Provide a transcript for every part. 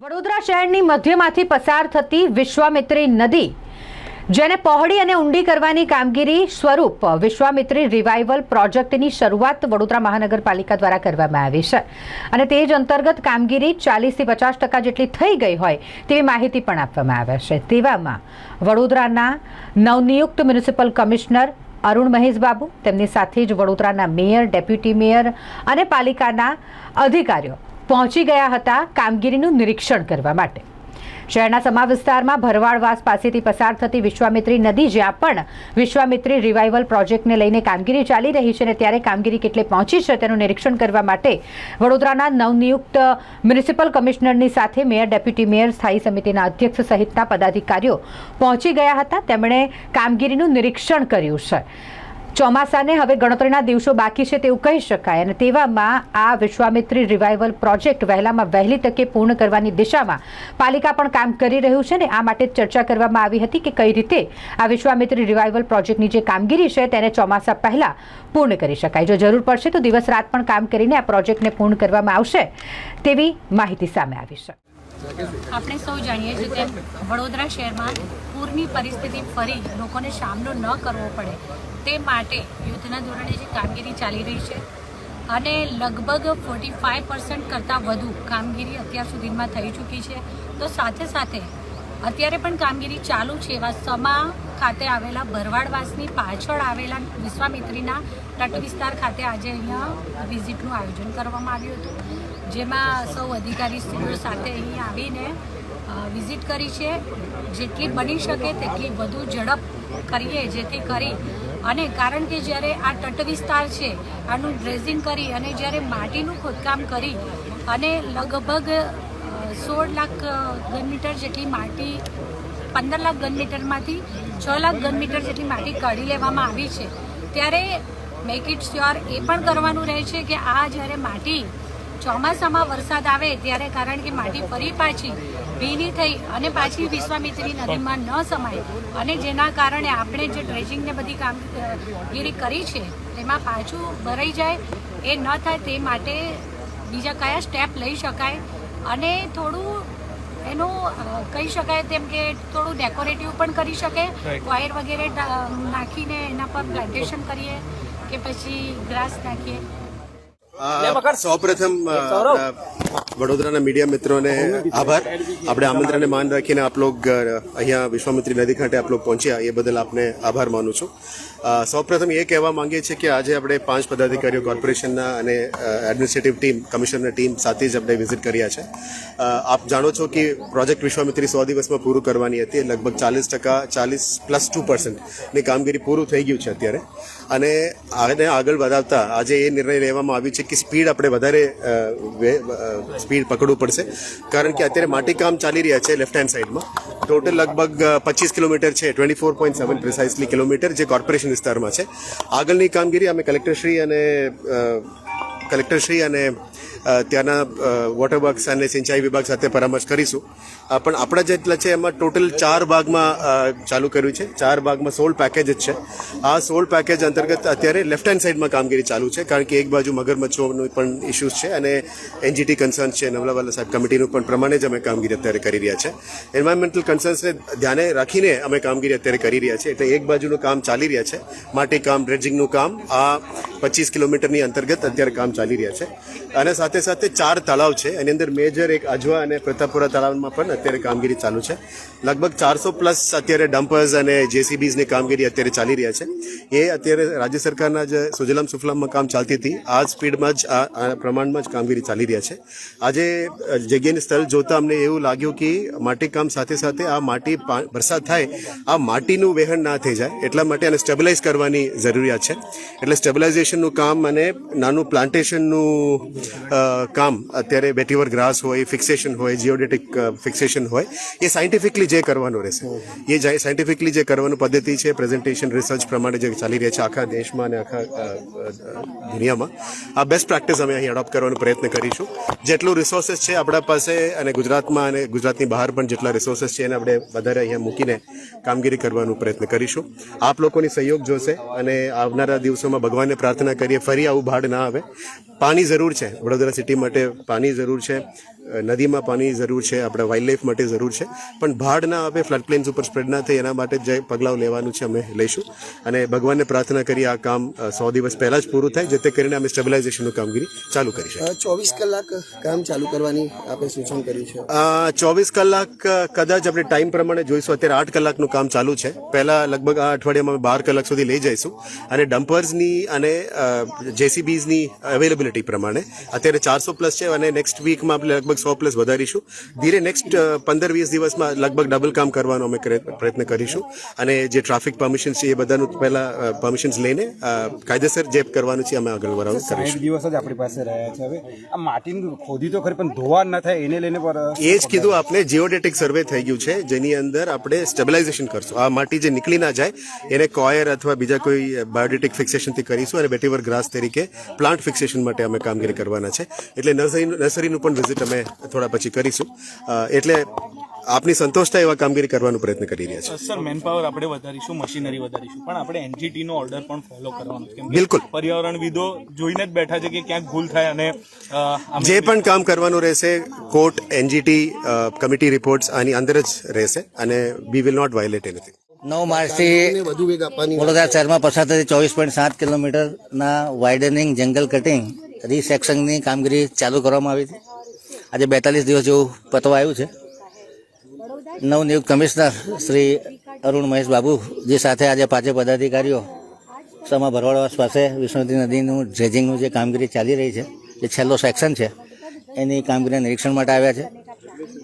વડોદરા શહેરની મધ્યમાંથી પસાર થતી વિશ્વામિત્રી નદી, જેને પહોળી અને ઊંડી કરવાની કામગીરી સ્વરૂપ વિશ્વામિત્રી રિવાઇવલ પ્રોજેક્ટની શરૂઆત વડોદરા મહાનગરપાલિકા દ્વારા કરવામાં આવી છે. અને તે જ અંતર્ગત કામગીરી ચાલીસથી પચાસ ટકા જેટલી થઈ ગઈ હોય તેવી માહિતી પણ આપવામાં આવે છે. તેવામાં વડોદરાના નવનિયુક્ત મ્યુનિસિપલ કમિશનર અરુણ મહેશ બાબુ, તેમની સાથે જ વડોદરાના મેયર, ડેપ્યુટી મેયર અને પાલિકાના અધિકારીઓ પહોંચી ગયા હતા કામગીરીનું નિરીક્ષણ કરવા માટે. શહેરના સમા વિસ્તારમાં ભરવાડવાસ પાસેથી પસાર થતી વિશ્વામિત્રી નદી, જ્યાં પણ વિશ્વામિત્રી રિવાઇવલ પ્રોજેક્ટને લઈને કામગીરી ચાલી રહી છે અને ત્યારે કામગીરી કેટલે પહોંચી છે તેનું નિરીક્ષણ કરવા માટે વડોદરાના નવનિયુક્ત મ્યુનિસિપલ કમિશનરની સાથે મેયર, ડેપ્યુટી મેયર, સ્થાયી સમિતિના અધ્યક્ષ સહિતના પદાધિકારીઓ પહોંચી ગયા હતા. તેમણે કામગીરીનું નિરીક્ષણ કર્યું છે. ચોમાસાને હવે ગણતરીના દિવસો બાકી છે તેવું કહી શકાય અને તેવામાં આ વિશ્વામિત્રી રિવાઇવલ પ્રોજેક્ટ વહેલામાં વહેલી તકે પૂર્ણ કરવાની દિશામાં પાલિકા પણ કામ કરી રહ્યું છે ને આ માટે ચર્ચા કરવામાં આવી હતી કે કઈ રીતે આ વિશ્વામિત્રી રિવાઇવલ પ્રોજેક્ટની જે કામગીરી છે તેને ચોમાસા પહેલાં પૂર્ણ કરી શકાય. જો જરૂર પડશે તો દિવસ રાત પણ કામ કરીને આ પ્રોજેક્ટને પૂર્ણ કરવામાં આવશે તેવી માહિતી સામે આવી છે. આપણે સૌ જાણીએ છીએ તેમ વડોદરા શહેરમાં પૂરની પરિસ્થિતિ ફરી લોકોને સામનો ન કરવો પડે. તે માટે યુદ્ધના ધોરણે જે કામગીરી ચાલી રહી છે અને લગભગ ફોર્ટી ફાઇવ પર્સન્ટ કરતાં વધુ કામગીરી અત્યાર સુધીમાં થઈ ચૂકી છે. તો સાથે સાથે અત્યારે પણ કામગીરી ચાલુ છે એવા સમા ખાતે આવેલા ભરવાડવાસની પાછળ આવેલા વિશ્વામિત્રીના તટ વિસ્તાર ખાતે આજે અહીંયા વિઝિટનું આયોજન કરવામાં આવ્યું હતું. જેમાં સૌ અધિકારીશ્રીઓ સાથે અહીં આવીને વિઝિટ કરી છે. જેટલી બની શકે તેટલી વધુ ઝડપ કરીએ, જેથી કરી અને કારણ કે જ્યારે આ તટ વિસ્તાર છે, આનું ડ્રેઝિંગ કરી અને જ્યારે માટીનું ખોદકામ કરી અને લગભગ સોળ લાખ ઘન મીટર જેટલી માટી, પંદર લાખ ઘન મીટરમાંથી છ લાખ ઘન મીટર જેટલી માટી કાઢી લેવામાં આવી છે. ત્યારે મેક ઇટ શ્યોર એ પણ કરવાનું રહે છે કે આ જ્યારે માટી ચોમાસામાં વરસાદ આવે ત્યારે કારણ કે માટી ફરી પાછી ભીની થઈ અને પાછી વિશ્વામિત્રી નદીમાં ન સમાય. અને જેના કારણે આપણે જે ડ્રેજિંગને બધી કામગીરી કરી છે તેમાં પાછું ભરાઈ જાય. એ ન થાય તે માટે બીજા કયા સ્ટેપ લઈ શકાય. અને થોડું એનું કહી શકાય તેમ કે થોડું ડેકોરેટિવ પણ કરી શકે. વાયર વગેરે નાખીને એના પર પ્લાન્ટેશન કરીએ કે પછી ગ્રાસ નાખીએ. સૌપ્રથમ વડોદરાના મીડિયા મિત્રોને આભાર. આપણે આમંત્રણને માન રાખીને આપ લોગ અહીંયા વિશ્વામિત્રી નદી કાંઠે આપ લોગ પહોંચ્યા, એ બદલ આપને આભાર માનું છું. સૌપ્રથમ એ કહેવા માંગીએ છીએ કે આજે આપણે પાંચ પદાધિકારીઓ કોર્પોરેશનના અને એડમિનિસ્ટ્રેટિવ ટીમ કમિશનરની ટીમ સાથે જ આપણે વિઝિટ કર્યા છે. આપ જાણો છો કે પ્રોજેક્ટ વિશ્વામિત્રી સો દિવસમાં પૂરું કરવાની હતી, લગભગ ચાલીસ ટકા, ચાલીસ પ્લસ ટુ પર્સન્ટની કામગીરી પૂરું થઈ ગયું છે અત્યારે. અને આને આગળ વધાવતા આજે એ નિર્ણય લેવામાં આવ્યો છે કે સ્પીડ આપણે વધારે સ્પીડ પકડવું પડશે. કારણ કે અત્યારે માટીકામ ચાલી રહ્યા છે લેફ્ટ હેન્ડ સાઈડમાં ટોટલ લગભગ પચીસ કિલોમીટર છે twenty four point seven precisely kilometre જે કોર્પોરેશન વિસ્તારમાં છે. આગળની કામગીરી અમે કલેક્ટરશ્રી અને કલેક્ટરશ્રી અને ત્યાંના વોટર વર્ક્સ અને સિંચાઈ વિભાગ સાથે પરામર્શ કરીશું. પણ આપણા જેટલા છે એમાં ટોટલ ચાર ભાગમાં ચાલુ કર્યું છે. ચાર ભાગમાં સોળ પેકેજ જ છે. આ સોળ પેકેજ અંતર્ગત અત્યારે લેફ્ટ હેન્ડ સાઈડમાં કામગીરી ચાલુ છે, કારણ કે એક બાજુ મગરમચ્છોનું પણ ઇસ્યુઝ છે અને એનજીટી કન્સર્ન છે. નવલાવાલા સાહેબ કમિટીનું પણ પ્રમાણે જ અમે કામગીરી અત્યારે કરી રહ્યા છે. એન્વાયરમેન્ટલ કન્સર્ન્સને ધ્યાને રાખીને અમે કામગીરી અત્યારે કરી રહ્યા છે. એટલે એક બાજુનું કામ ચાલી રહ્યા છે. માટી કામ ડ્રેજિંગનું કામ. આ પચીસ કિલોમીટરની અંતર્ગત અત્યારે કામ ચાલી રહ્યા અને સાથે સાથે ચાર તળાવ છે. એની અંદર મેજર એક અજવા અને પ્રતાપપુરા તળાવમાં પણ અત્યારે કામગીરી ચાલુ છે. લગભગ ચારસો પ્લસ અત્યારે ડમ્પર્સ અને જેસીબીઝની કામગીરી અત્યારે ચાલી રહ્યા છે. એ અત્યારે રાજ્ય સરકારના જે સુજલામ સુફલામમાં કામ ચાલતી હતી, આ સ્પીડમાં જ, આ પ્રમાણમાં જ કામગીરી ચાલી રહ્યા છે. આજે જગ્યાને સ્થળ જોતા અમને એવું લાગ્યું કે માટી કામ સાથે સાથે આ માટી વરસાદ થાય, આ માટીનું વહેણ ના થઈ જાય, એટલા માટે આને સ્ટેબિલાઇઝ કરવાની જરૂરિયાત છે. એટલે સ્ટેબિલાઇઝેશનનું કામ અને નાનું પ્લાન્ટેશનનું કામ. અત્યારે બેટીવર ગ્રાસ હોય ફિક્સેશન હોય જીઓડેટિક ફિક્સેશન હોય, એ સાયન્ટિફિકલી જે કરવાનું રહેશે. એ સાયન્ટિફિકલી જે કરવાનું પદ્ધતિ છે પ્રેઝન્ટેશન રિસર્ચ પ્રમાણે જે ચાલી રહ્યા છે આખા દેશમાં અને આખા દુનિયામાં, આ બેસ્ટ પ્રેક્ટિસ અમે અહીં એડોપ્ટ કરવાનો પ્રયત્ન કરીશું. જેટલું રિસોર્સિસ છે આપણા પાસે અને ગુજરાતમાં અને ગુજરાતની બહાર પણ જેટલા રિસોર્સિસ છે એને આપણે વધારે અહીંયા મૂકીને કામગીરી કરવાનો પ્રયત્ન કરીશું. આપ લોકોની સહયોગ જોશે અને આવનારા દિવસોમાં ભગવાનને પ્રાર્થના કરીએ, ફરી આવું ભાડ ના આવે. પાણી જરૂર છે. વડોદરા સિટી માટે પાણી જરૂર છે. નદીમાં પાણી જરૂર છે આપણા વાઇલ્ડ લાઈફ માટે જરૂર છે. પણ ભાડ ના આવે ફ્લડ પ્લેન્સ ઉપર સ્પ્રેડ ના થાય એના માટે જે પગલાં લેવાનું છે અમે લઈશું. અને ભગવાનને પ્રાર્થના કરી આ કામ સો દિવસ પહેલાં જ પૂરું થાય જેથી કરીને અમે સ્ટેબિલાઇઝેશનનું કામગીરી ચાલુ કરી છે ચોવીસ કલાક કામ ચાલુ કરવાની આપણે સૂચન કર્યું છે. ચોવીસ કલાક કદાચ આપણે ટાઈમ પ્રમાણે જોઈશું અત્યારે આઠ કલાકનું કામ ચાલુ છે. પહેલાં લગભગ આ અઠવાડિયામાં અમે બાર કલાક સુધી લઈ જઈશું. અને ડમ્પર્સની અને જેસીબીઝની અવેલેબિલિટી પ્રમાણે અત્યારે ચારસો પ્લસ છે અને નેક્સ્ટ વીકમાં આપણે લગભગ સો પ્લસ વધારીશું. ધીરે નેક્સ્ટ પંદર વીસ દિવસમાં લગભગ ડબલ કામ કરવાનો અમે પ્રયત્ન કરીશું. અને જે ટ્રાફિક પરમિશન છે એ બધાનું પહેલા પરમિશન્સ લઈને કાયદેસર જે કરવાનું છે અમે આગળ વધારવાનું કરીશું. દિવસ જ આપણી પાસે રહ્યા છે હવે. આ માટીનું ખોદી તો ખરી પણ ધોવા ન થાય એને લઈને પર એ જ કીધું આપણે જીઓડેટિક સર્વે થઈ ગયું છે જેની અંદર આપણે સ્ટેબિલાઇઝેશન કરશું. આ માટી જે નીકળી ના જાય એને કોયર અથવા બીજા કોઈ બાયોડેટિક ફિક્સેશનથી કરીશું અને બેટીવર ગ્રાસ તરીકે પ્લાન્ટ ફિક્સેશન માટે અમે કામગીરી કરવાના છે. એટલે નર્સરી નર્સરીનું પણ વિઝિટ અમે થોડા પછી કરીશું. એટલે આપની સંતોષ થાય એવા કામગીરી કરવાનો પ્રયત્ન કરી રહ્યા છે. સર મેન પાવર આપણે વધારીશું મશીનરી વધારીશું. પણ આપણે એનજીટી નો ઓર્ડર પણ ફોલો કરવાનો છે. બિલકુલ. પર્યાવરણવિદો જોઈને જ બેઠા છે કે ક્યાંક ભૂલ થાય અને જે પણ કામ કરવાનું રહેશે કોર્ટ એનજીટી કમિટી રિપોર્ટ્સ આની અંદર જ રહેશે અને we will not violate anything નવ માર્ચથી વડોદરા શહેરમાં પસાર થતી ચોવીસ પોઈન્ટ સાત કિલોમીટરના વાઇડનિંગ જંગલ કટિંગ રીસેક્શનની કામગીરી ચાલુ કરવામાં આવી હતી. આજે બેતાલીસ દિવસ જેવું પતવા આવ્યું છે. નવનિયુક્ત કમિશનર શ્રી અરુણ મહેશ બાબુ જે સાથે આજે પાંચે પદાધિકારીઓ સમા ભરવાડવાસ પાસે વિષ્ણુવતી નદીનું ડ્રેજિંગનું જે કામગીરી ચાલી રહી છે, જે છેલ્લો સેક્શન છે, એની કામગીરીના નિરીક્ષણ માટે આવ્યા છે.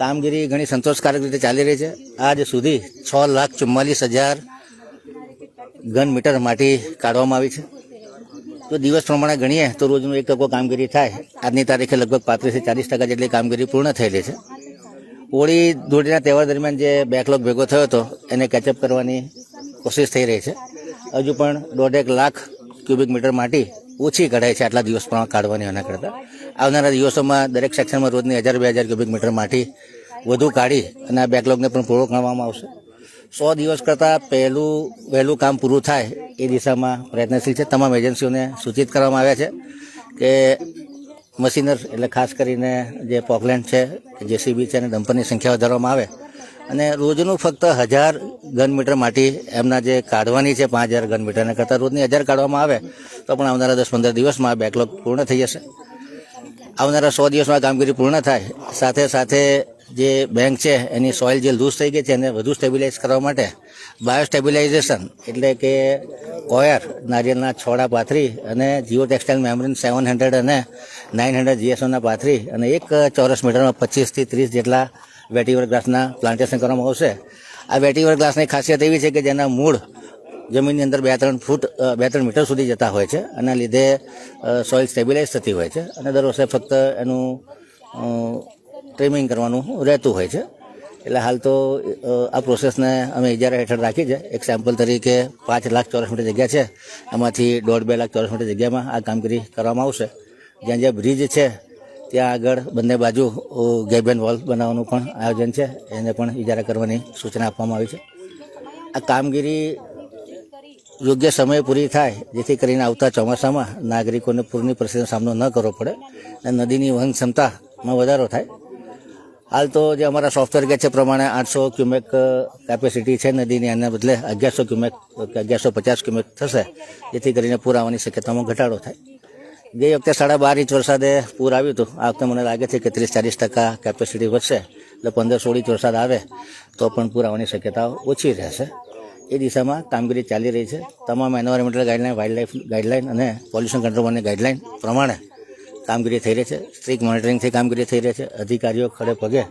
કામગીરી ઘણી સંતોષકારક રીતે ચાલી રહી છે. આજ સુધી છ લાખ ચુમ્માલીસ હજાર ઘન મીટર માટી કાઢવામાં આવી છે. જો દિવસ પ્રમાણે ગણીએ તો રોજનું એક ટકો કામગીરી થાય. આજની તારીખે લગભગ પાંત્રીસથી ચાલીસ ટકા જેટલી કામગીરી પૂર્ણ થયેલી છે. હોળી ધૂળીના તહેવાર દરમિયાન જે બેકલોગ ભેગો થયો હતો, એને કેચઅપ કરવાની કોશિશ થઈ રહી છે. હજુ પણ દોઢેક લાખ ક્યુબિક મીટર માટી ઓછી કઢાય છે આટલા દિવસ પ્રમાણે કાઢવાની એના કરતાં. આવનારા દિવસોમાં દરેક સેક્શનમાં રોજની હજાર બે હજાર ક્યુબિક મીટર માટી વધુ કાઢી અને આ બેકલોગને પણ પૂરો કરવામાં આવશે. સો દિવસ કરતાં પહેલું, વહેલું કામ પૂરું થાય એ દિશામાં પ્રયત્નશીલ છે. તમામ એજન્સીઓને સૂચિત કરવામાં આવ્યા છે કે મશીનર, એટલે ખાસ કરીને જે પોકલેન્ડ છે જેસીબી છે અને ડમ્પરની સંખ્યા વધારવામાં આવે. અને રોજનું ફક્ત હજાર ઘન મીટર માટી એમના જે કાઢવાની છે, પાંચ હજાર ઘન મીટરને કરતાં રોજની હજાર કાઢવામાં આવે, તો પણ આવનારા દસ પંદર દિવસમાં આ બેકલોગ પૂર્ણ થઈ જશે. આવનારા સો દિવસમાં કામગીરી પૂર્ણ થાય. સાથે સાથે જે બેંક છે, એની સોઇલ જે લૂઝ થઈ ગઈ છે એને વધુ સ્ટેબિલાઇઝ કરવા માટે બાયોસ્ટેબિલાઇઝેશન એટલે કે કોયર, નારિયેળના છોડા પાથરી અને geo textile membrane seven hundred અને નાઇન હંડ્રેડ જીએસઓના પાથરી અને એક ચોરસ મીટરમાં પચીસથી ત્રીસ જેટલા વેટીવર ગ્લાસના પ્લાન્ટેશન કરવામાં આવશે. આ વેટીવર ગ્લાસની ખાસિયત એવી છે કે જેના મૂળ જમીનની અંદર બે ત્રણ ફૂટ બે ત્રણ મીટર સુધી જતા હોય છે એના લીધે સોઇલ સ્ટેબિલાઇઝ થતી હોય છે અને દર વર્ષે ફક્ત એનું ટ્રીમિંગ કરવાનું રહેતું હોય છે. એટલે હાલ તો આ પ્રોસેસને અમે ઇજારા હેઠળ રાખી છે એક સેમ્પલ તરીકે પાંચ લાખ ચોરસ મીટર જગ્યા છે. એમાંથી દોઢ બે લાખ ચોરસ મીટર જગ્યામાં આ કામગીરી કરવામાં આવશે. જ્યાં જ્યાં બ્રિજ છે, ત્યાં આગળ બંને બાજુ ગેબેન વોલ બનાવવાનું પણ આયોજન છે. એને પણ ઇજારા કરવાની સૂચના આપવામાં આવી છે. આ કામગીરી યોગ્ય સમયે પૂરી થાય, જેથી કરીને આવતા ચોમાસામાં નાગરિકોને પૂરની પરિસ્થિતિનો સામનો ન કરવો પડે અને નદીની વહન ક્ષમતામાં વધારો થાય. હાલ તો જે અમારા સોફ્ટવેર કે છે પ્રમાણે આઠસો ક્યુમેક કેપેસિટી છે નદીની એના બદલે અગિયારસો ક્યુમેક કે અગિયારસો પચાસ ક્યુમેક થશે. જેથી કરીને પૂર આવવાની શક્યતામાં ઘટાડો થાય. ગઈ વખતે સાડા બાર ઇંચ વરસાદે પૂર આવ્યું હતું, આ વખતે મને લાગે છે કે ત્રીસ ચાલીસ ટકા કેપેસિટી વધશે. એટલે પંદર સોળ ઇંચ વરસાદ આવે, તો પણ પૂર આવવાની શક્યતાઓ ઓછી રહેશે. એ દિશામાં કામગીરી ચાલી રહી છે. તમામ environmental guideline wildlife guideline અને પોલ્યુશન કંટ્રોલની ગાઈડલાઇન પ્રમાણે કામગીરી થઈ રહી છે. સ્ટ્રિક્ટ મોનિટરિંગથી કામગીરી થઈ રહી છે. અધિકારીઓ ખડે પગે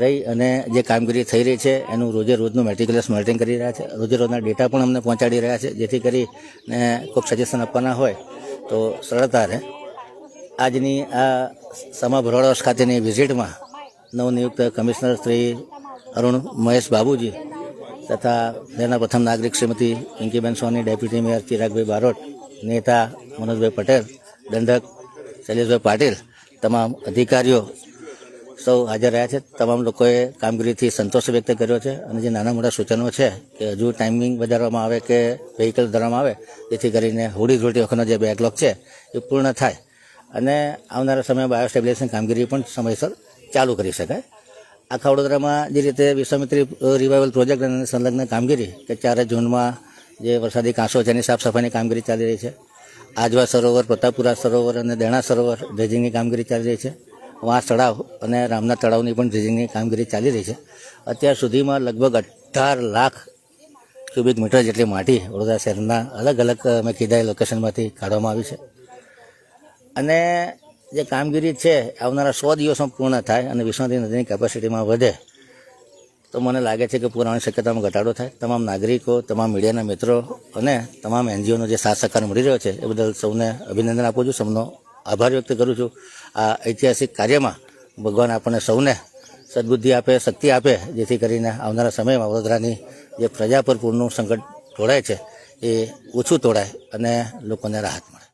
રહી અને જે કામગીરી થઈ રહી છે, એનું રોજે રોજનું મેટિક્યુલસ મોનિટરિંગ કરી રહ્યા છે. રોજે રોજના ડેટા પણ અમને પહોંચાડી રહ્યા છે. જેથી કરીને કોઈક સજેશન આપવાના હોય તો સરળતા રહે. આજની આ સમા ભરોડાસ ખાતેની વિઝિટમાં નવનિયુક્ત કમિશનર શ્રી અરુણ મહેશ બાબુજી તથા તેના પ્રથમ નાગરિક શ્રીમતી પિંકીબેન સોની, ડેપ્યુટી મેયર ચિરાગભાઈ બારોટ, નેતા મનોજભાઈ પટેલ, દંડક શૈલેષભાઈ પાટીલ, તમામ અધિકારીઓ સૌ હાજર રહ્યા છે. તમામ લોકોએ કામગીરીથી સંતોષ વ્યક્ત કર્યો છે અને જે નાના મોટા સૂચનો છે કે હજુ ટાઈમિંગ વધારવામાં આવે કે વ્હીકલ ધરવામાં આવે, જેથી કરીને હોડી ધૂળતી વખતનો જે બેકલોગ છે એ પૂર્ણ થાય. અને આવનારા સમયમાં બાયો કામગીરી પણ સમયસર ચાલુ કરી શકાય. આખા વડોદરામાં જે રીતે વિશ્વામિત્રી રિવાઇવલ પ્રોજેક્ટ અને સંલગ્ન કામગીરી, કે ચારે જૂનમાં જે વરસાદી કાંસો છે એની સાફ સફાઈની કામગીરી ચાલી રહી છે આજવા સરોવર પ્રતાપુરા સરોવર અને દેણા સરોવર ડ્રેજિંગની કામગીરી ચાલી રહી છે. વાંસ તળાવ અને રામનાથ તળાવની પણ ડ્રેજિંગની કામગીરી ચાલી રહી છે. અત્યાર સુધીમાં લગભગ અઢાર લાખ ક્યુબિક મીટર જેટલી માટી વડોદરા શહેરના અલગ અલગ મેં કીધા લોકેશનમાંથી કાઢવામાં આવી છે. અને જે કામગીરી છે, આવનારા સો દિવસમાં પૂર્ણ થાય અને વિશ્વનદી નદીની કેપેસિટીમાં વધે તો મને લાગે છે કે પુરાવાની શક્યતામાં ઘટાડો થાય. તમામ નાગરિકો, તમામ મીડિયાના મિત્રો અને તમામ એનજીઓનો જે સાથ સહકાર મળી રહ્યો છે, એ બદલ સૌને અભિનંદન આપું છું, સૌનો આભાર વ્યક્ત કરું છું. આ ઐતિહાસિક કાર્યમાં ભગવાન આપણને સૌને સદબુદ્ધિ આપે, શક્તિ આપે, જેથી કરીને આવનારા સમયમાં વડોદરાની જે પ્રજા પર સંકટ તોડાય છે, એ ઓછું તોડાય અને લોકોને રાહત મળે.